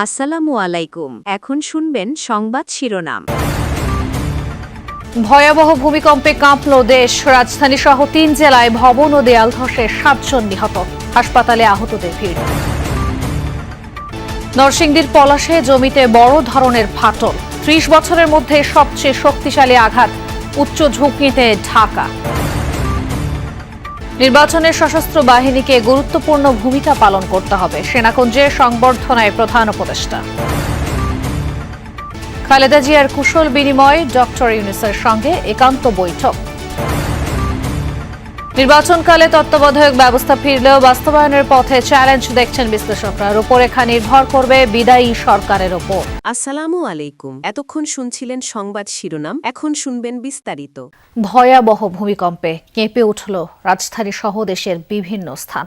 আসসালামু আলাইকুম। এখন শুনবেন সংবাদ শিরোনাম। ভয়াবহ ভূমিকম্পে কাঁপল দেশ। রাজধানী সহ তিন জেলায় ভবন ও দেয়াল ধসে সাতজন নিহত। হাসপাতালে আহতদের ভিড়। নরসিংদীর পলাশে জমিতে বড় ধরনের ফাটল। ত্রিশ বছরের মধ্যে সবচেয়ে শক্তিশালী আঘাত উচ্চ ঝুঁকিতে ঢাকা। নির্বাচনে সশস্ত্র বাহিনীকে গুরুত্বপূর্ণ ভূমিকা পালন করতে হবে। সেনাকুঞ্জে সংবর্ধনায় প্রধান উপদেষ্টা। খালেদা জিয়ার কুশল বিনিময় ডক্টর ইউনিসের সঙ্গে একান্ত বৈঠক। নির্বাচনকালে তত্ত্বাবধায়ক ব্যবস্থা ফিরলেও বাস্তবায়নের পথে চ্যালেঞ্জ দেখছেন বিশ্লেষকরা। রূপরেখা নির্ভর করবে বিদায়ী সরকারের ওপর। আসসালামু আলাইকুম। এতক্ষণ শুনছিলেন সংবাদ শিরোনাম এখন শুনবেন বিস্তারিত। ভয়াবহ ভূমিকম্পে কেঁপে উঠল রাজধানী সহ দেশের বিভিন্ন স্থান।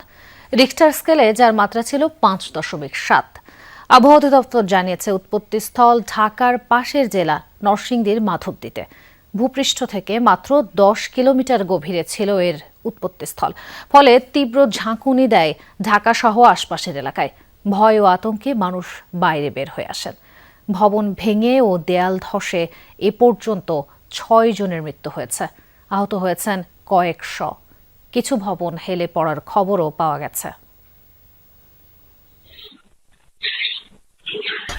রিক্টার স্কেলে যার মাত্রা ছিল পাঁচ দশমিক সাত। আবহাওয়া অধিদপ্তর জানিয়েছে উৎপত্তিস্থল ঢাকার পাশের জেলা নরসিংদীর মাধবদীতে। ভূপৃষ্ঠ থেকে মাত্র দশ কিলোমিটার গভীরে ছিল এর উৎপত্তিস্থল। ফলে তীব্র ঝাঁকুনি দেয় ঢাকা সহ আশপাশের এলাকায়। ভয় ও আতঙ্কে মানুষ বাইরে বের হয়ে আসেন। ভবন ভেঙে ও দেয়াল ধসে এ পর্যন্ত ছয় জনের মৃত্যু হয়েছে। আহত হয়েছেন কয়েকশ। কিছু ভবন হেলে পড়ার খবরও পাওয়া গেছে।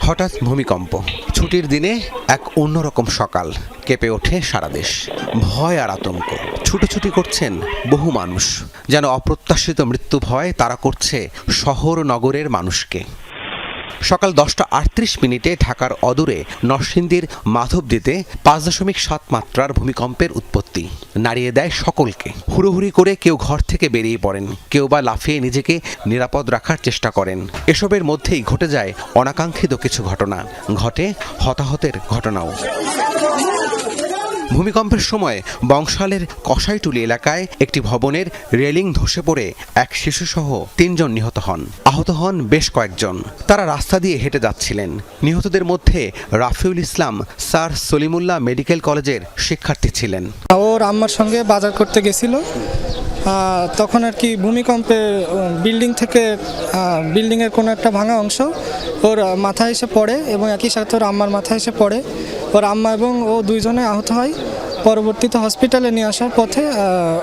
হঠাৎ ভূমিকম্প। ছুটির দিনে এক অন্যরকম সকাল কেঁপে ওঠে সারা দেশ। ভয় আর আতঙ্ক। ছুটোছুটি করছেন বহু মানুষ। যেন অপ্রত্যাশিত মৃত্যু ভয় তারা করছে শহর নগরের মানুষকে। সকাল দশটা আটত্রিশ মিনিটে ঢাকার অদূরে নরসিংদীর মাধবদীতে পাঁচ দশমিক সাত মাত্রার ভূমিকম্পের উৎপত্তি নাড়িয়ে দেয় সকলকে। হুড়োহুড়ি করে কেউ ঘর থেকে বেরিয়ে পড়েন, কেউ বা লাফিয়ে নিজেকে নিরাপদ রাখার চেষ্টা করেন। এসবের মধ্যেই ঘটে যায় অনাকাঙ্ক্ষিত কিছু ঘটনা, ঘটে হতাহতের ঘটনাও। ভূমিকম্পের সময় বংশালের কসাইটুলি এলাকায় একটি ভবনের রেলিং ধসে পড়ে এক শিশুসহ তিনজন নিহত হন। আহত হন বেশ কয়েকজন। তারা রাস্তা দিয়ে হেঁটে যাচ্ছিলেন। নিহতদের মধ্যে রাফিউল ইসলাম, স্যার সলিমুল্লাহ মেডিকেল কলেজের শিক্ষার্থী ছিলেন। ওর আম্মার সঙ্গে বাজার করতে গেছিল। তখন আর কি ভূমিকম্পে বিল্ডিং থেকে বিল্ডিংয়ের কোনো একটা ভাঙা অংশ ওর মাথা মাথায় এসে পড়ে এবং একই সাথে ওর আম্মার মাথায় এসে পড়ে। ওর আম্মা এবং ও দুইজনে আহত হয়। পরবর্তীতে হসপিটালে নিয়ে আসার পথে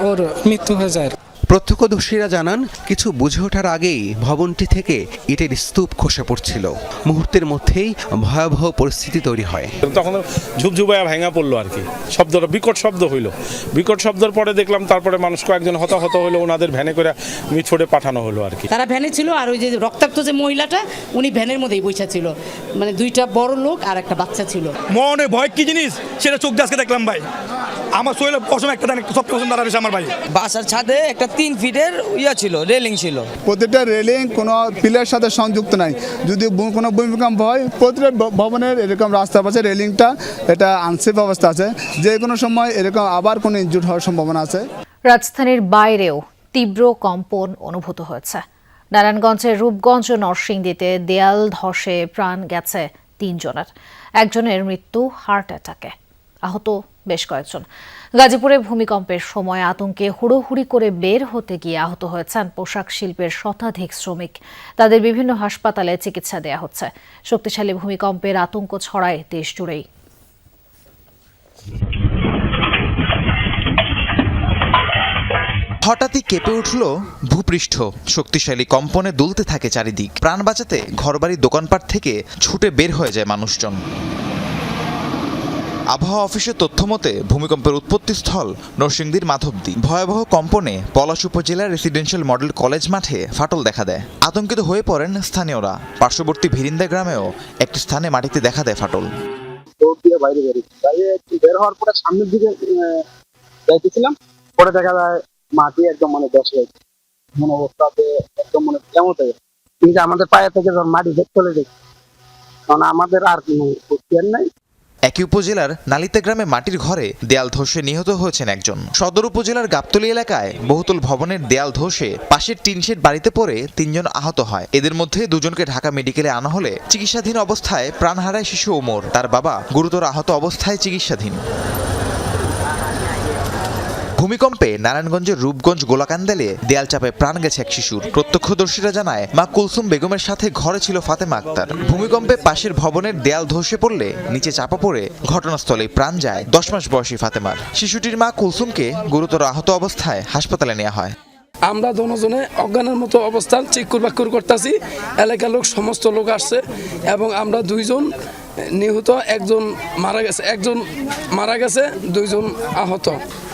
ওর মৃত্যু হয়ে যায়। প্রত্যক্ষদর্শীরা জানান কিছু বুঝে ওঠার আগেই ভবনটি থেকে ইটের স্তূপ খসে পড়ছিল। মুহূর্তের মধ্যেই ভয়াবহ পরিস্থিতি তৈরি হয়। তখন ঝুপঝুপায়া ভেঙা পড়ল আর কি। শব্দটা বিকট শব্দ হইল। বিকট শব্দের পরে দেখলাম তারপরে মানুষ কয়েকজন হতাহত হলো ওনাদের ভ্যানে করে মিছড়ে পাঠানো হলো আর কি। তারা ভ্যানে ছিল আর ওই যে রক্তাক্ত যে মহিলাটা উনি ভ্যানের মধ্যেই বসে ছিল। মানে দুইটা বড় লোক আর একটা বাচ্চা ছিল। মনে ভয় কি জিনিস? সেটা চোখ দিয়ে আজকে দেখলাম ভাই। আমার শরীরে পশম একটা দান সব পছন্দ দাঁড়াবে আমার ভাই। বাসার ছাদে একটা তিন ফিটের ইয়া ছিল রেলিং ছিল। প্রতিটা রেলিং কোনো পিলার সাথে সংযুক্ত নাই। যদি কোনো ভূমিকম্প হয় প্রতিটা ভ- ভবনের এরকম রাস্তার পাশে রেলিংটা এটা আনসেফ অবস্থা আছে। যে কোনো সময় এরকম আবার কোনো ইনজুর হওয়ার সম্ভাবনা আছে। রাজধানীর বাইরেও তীব্র কম্পন অনুভূত হয়েছে। নারায়ণগঞ্জের রূপগঞ্জ ও নরসিংদীতে দেয়াল ধসে প্রাণ গেছে তিনজনের। একজনের মৃত্যু হার্ট অ্যাটাকে। আহত বেশ কয়েকজন। গাজীপুরে ভূমিকম্পের সময় আতঙ্কে হুড়োহুড়ি করে বের হতে গিয়ে আহত হয়েছেন পোশাক শিল্পের শতাধিক শ্রমিক। তাদের বিভিন্ন হাসপাতালে চিকিৎসা দেয়া হচ্ছে। শক্তিশালী ভূমিকম্পের আতঙ্ক ছড়ায় দেশ জুড়েই। হঠাৎই কেঁপে উঠল ভূপৃষ্ঠ। শক্তিশালী কম্পনে দুলতে থাকে চারিদিক। প্রাণ বাঁচাতে ঘরবাড়ি দোকানপাট থেকে ছুটে বের হয়ে যায় মানুষজন। আবহাওয়া অফিসের তথ্য মতে ভূমিকম্পের উৎপত্তিস্থল নরসিংদীর মাধবদী। ভয়াবহ কম্পনে পলাশ উপজেলার রেসিডেন্সিয়াল মডেল কলেজ মাঠে ফাটল দেখা দেয়। আতঙ্কিত হয়ে পড়েন স্থানীয়রা। পার্শ্ববর্তী ভিরিন্দা গ্রামেও একটি স্থানে মাটিতে দেখা দেয় ফাটল। বাইরে বের হওয়ার পরে সামনের দিকে যাইতেছিলাম। পরে দেখা যায় মাটি একদম মানে হয়ে গেছে। এমন অবস্থাতে একদম মানে কেমন গেছে। কিন্তু আমাদের পায়ে থেকে মাটি ভেদ চলে গেছে। কারণ আমাদের আর কোনো নাই। একই উপজেলার নালিতা গ্রামে মাটির ঘরে দেয়াল ধসে নিহত হয়েছেন একজন। সদর উপজেলার গাবতলী এলাকায় বহুতল ভবনের দেয়াল ধসে পাশের টিনশেড বাড়িতে পড়ে তিনজন আহত হয়। এদের মধ্যে দুজনকে ঢাকা মেডিকেলে আনা হলে চিকিৎসাধীন অবস্থায় প্রাণ হারায় শিশু ওমর তার বাবা গুরুতর আহত অবস্থায় চিকিৎসাধীন। ভূমিকম্পে নারায়ণগঞ্জের রূপগঞ্জ গোলাকান্দালে দেয়াল চাপে প্রাণ গেছে এক শিশুর। প্রত্যক্ষদর্শীরা জানায়, মা কুলসুম বেগমের সাথে ঘরে ছিল ফাতেমা আক্তার। ভূমিকম্পে পাশের ভবনের দেয়াল ধসে পড়লে নিচে চাপা পড়ে ঘটনাস্থলে প্রাণ যায় দশ মাস বয়সী ফাতেমার। শিশুটির মা কুলসুমকে গুরুতর আহত অবস্থায় হাসপাতালে নেওয়া হয়। আমরা দনজনে অজ্ঞানের মতো অবস্থান চিকুর বাক্কুর করতেছি। এলাকার লোক, সমস্ত লোক আসছে এবং আমরা দুইজন নিহত, একজন মারা গেছে, একজন মারা গেছে, দুইজন আহত।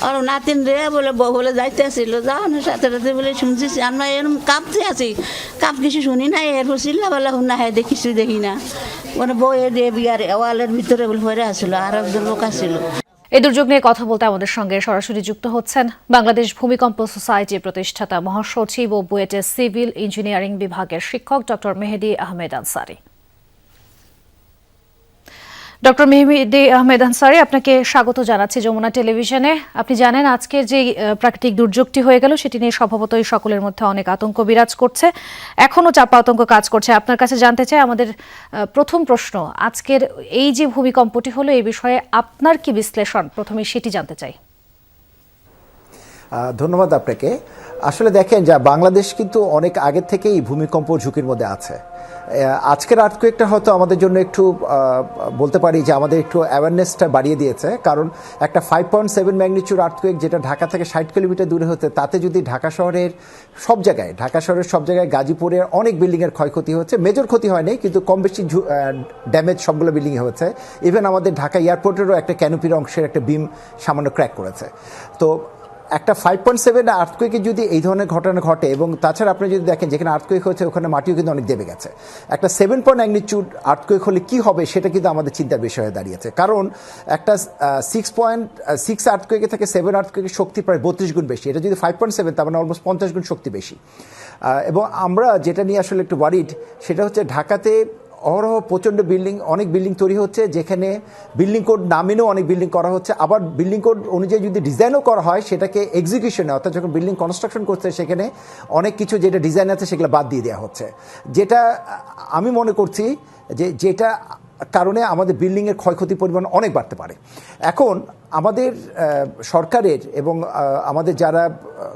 আর নাতিন রে বলে, বউ বলে যাইতে আসছিল যাও না সাথে সাথে বলে শুনছি আমরা এরকম কাঁপতে আছি। কাপ কিছু শুনি না এরপর চিল্লা বেলা শুনা হয় দেখিছি দেখি না। মানে বউ এ দিয়ে বিয়ার ওয়ালের ভিতরে বলে, ভরে আসছিল আর একজন লোক আসছিল এই দুর্যোগ নিয়ে কথা বলতে আমাদের সঙ্গে সরাসরি যুক্ত হচ্ছেন বাংলাদেশ ভূমিকম্প সোসাইটির প্রতিষ্ঠাতা মহাসচিব ও বুয়েটের সিভিল ইঞ্জিনিয়ারিং বিভাগের শিক্ষক ডক্টর মেহেদি আহমেদ আনসারি। ডক্টর মেহেদি আহমেদ আনসারি, আপনাকে স্বাগত জানাচ্ছি যমুনা টেলিভিশনে। আপনি জানেন আজকের যে প্রাকৃতিক দুর্যোগটি হয়ে গেল, সেটি নিয়ে স্বভাবতই সকলের মধ্যে অনেক আতঙ্ক বিরাজ করছে। এখনও চাপা আতঙ্ক কাজ করছে। আপনার কাছে জানতে চাই, আমাদের প্রথম প্রশ্ন, আজকের এই যে ভূমিকম্পটি হলো, এই বিষয়ে আপনার কি বিশ্লেষণ? প্রথমে সেটি জানতে চাই। ধন্যবাদ আপনাকে। আসলে দেখেন, যা বাংলাদেশ কিন্তু অনেক আগের থেকেই ভূমিকম্প ঝুঁকির মধ্যে আছে। আজকের আর্থকুয়েকটা হয়তো আমাদের জন্য একটু বলতে পারি যে আমাদের একটু অ্যাওয়ারনেসটা বাড়িয়ে দিয়েছে। কারণ একটা five point seven magnitude earthquake যেটা ঢাকা থেকে ষাট কিলোমিটার দূরে হতে, তাতে যদি ঢাকা শহরের সব জায়গায়, ঢাকা শহরের সব জায়গায় গাজীপুরের অনেক বিল্ডিংয়ের ক্ষয়ক্ষতি হচ্ছে মেজর ক্ষতি হয়নি, কিন্তু কম বেশি ড্যামেজ সবগুলো বিল্ডিংয়ে হয়েছে ইভেন আমাদের ঢাকা এয়ারপোর্টেরও একটা ক্যানোপির অংশের একটা বিম সামান্য ক্র্যাক করেছে। তো একটা ফাইভ পয়েন্ট সেভেন আর্থকুয়েকে যদি এই ধরনের ঘটনা ঘটে এবং তাছাড়া আপনি যদি দেখেন যেখানে আর্থকুয়েক হয়েছে, ওখানে মাটিও কিন্তু অনেক দেবে গেছে। একটা সেভেন পয়েন্ট ম্যাগনিচিউড আর্থকুয়েক হলে কী হবে সেটা কিন্তু আমাদের চিন্তার বিষয় হয়ে দাঁড়িয়েছে। কারণ একটা সিক্স পয়েন্ট সিক্স আর্থকুয়েকে থেকে সেভেন আর্থকুয়েকের শক্তি প্রায় বত্রিশ গুণ বেশি। এটা যদি ফাইভ পয়েন্ট সেভেন তার মানে অলমোস্ট পঞ্চাশ গুণ শক্তি বেশি। এবং আমরা যেটা নিয়ে আসলে একটু ওয়ারিড সেটা হচ্ছে ঢাকাতে অহরহ প্রচণ্ড বিল্ডিং, অনেক বিল্ডিং তৈরি হচ্ছে, যেখানে বিল্ডিং কোড না মেনেও অনেক বিল্ডিং করা হচ্ছে। আবার বিল্ডিং কোড অনুযায়ী যদি ডিজাইনও করা হয়, সেটাকে এক্সিকিউশনে অর্থাৎ যখন বিল্ডিং কনস্ট্রাকশন করছে, সেখানে অনেক কিছু যেটা ডিজাইন আছে, সেগুলো বাদ দিয়ে দেওয়া হচ্ছে। যেটা আমি মনে করছি যে যেটা কারণে আমাদের বিল্ডিংয়ের ক্ষয়ক্ষতির পরিমাণ অনেক বাড়তে পারে। এখন আমাদের সরকারের এবং আমাদের যারা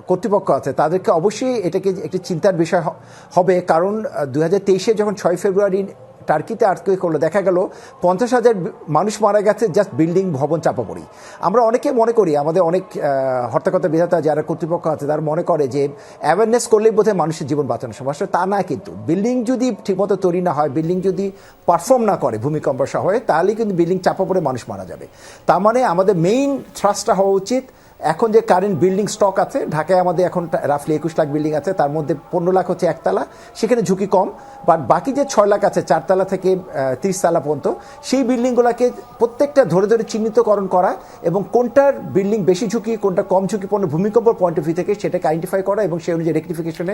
কর্তৃপক্ষ আছে, তাদেরকে অবশ্যই এটাকে একটি চিন্তার বিষয় হবে। কারণ দু হাজার যখন ছয় ফেব্রুয়ারি টার্কিতে আর্থকুয়েক হলো দেখা গেল পঞ্চাশ হাজার মানুষ মারা গেছে জাস্ট বিল্ডিং ভবন চাপা পড়ি আমরা অনেকে মনে করি, আমাদের অনেক হর্তাকর্তা বিধাতা যারা কর্তৃপক্ষ আছে, তারা মনে করে যে অ্যাওয়ারনেস করলেই বোধহয় মানুষের জীবন বাঁচানো সম্ভব। আসলে তা না কিন্তু। বিল্ডিং যদি ঠিকমতো তৈরি না হয় বিল্ডিং যদি পারফর্ম না করে ভূমিকম্প সহ তাহলে কিন্তু বিল্ডিং চাপা পড়ে মানুষ মারা যাবে। তার মানে আমাদের মেইন থ্রাস্টটা হওয়া উচিত এখন যে কারেন্ট বিল্ডিং স্টক আছে, ঢাকায় আমাদের এখন রাফলি একুশ লাখ বিল্ডিং আছে, তার মধ্যে পনেরো লাখ হচ্ছে একতলা, সেখানে ঝুঁকি কম বাট বাকি যে ছয় লাখ আছে, চারতলা থেকে তালা পর্যন্ত, সেই বিল্ডিংগুলোকে প্রত্যেকটা ধরে ধরে চিহ্নিতকরণ করা এবং কোনটার বিল্ডিং বেশি ঝুঁকি, কোনটা কম ঝুঁকিপূর্ণ ভূমিকম্প পয়েন্ট অফ ভিউ থেকে সেটাকে আইডেন্টিফাই করা এবং সেই অনুযায়ী রেকটিফিকেশনে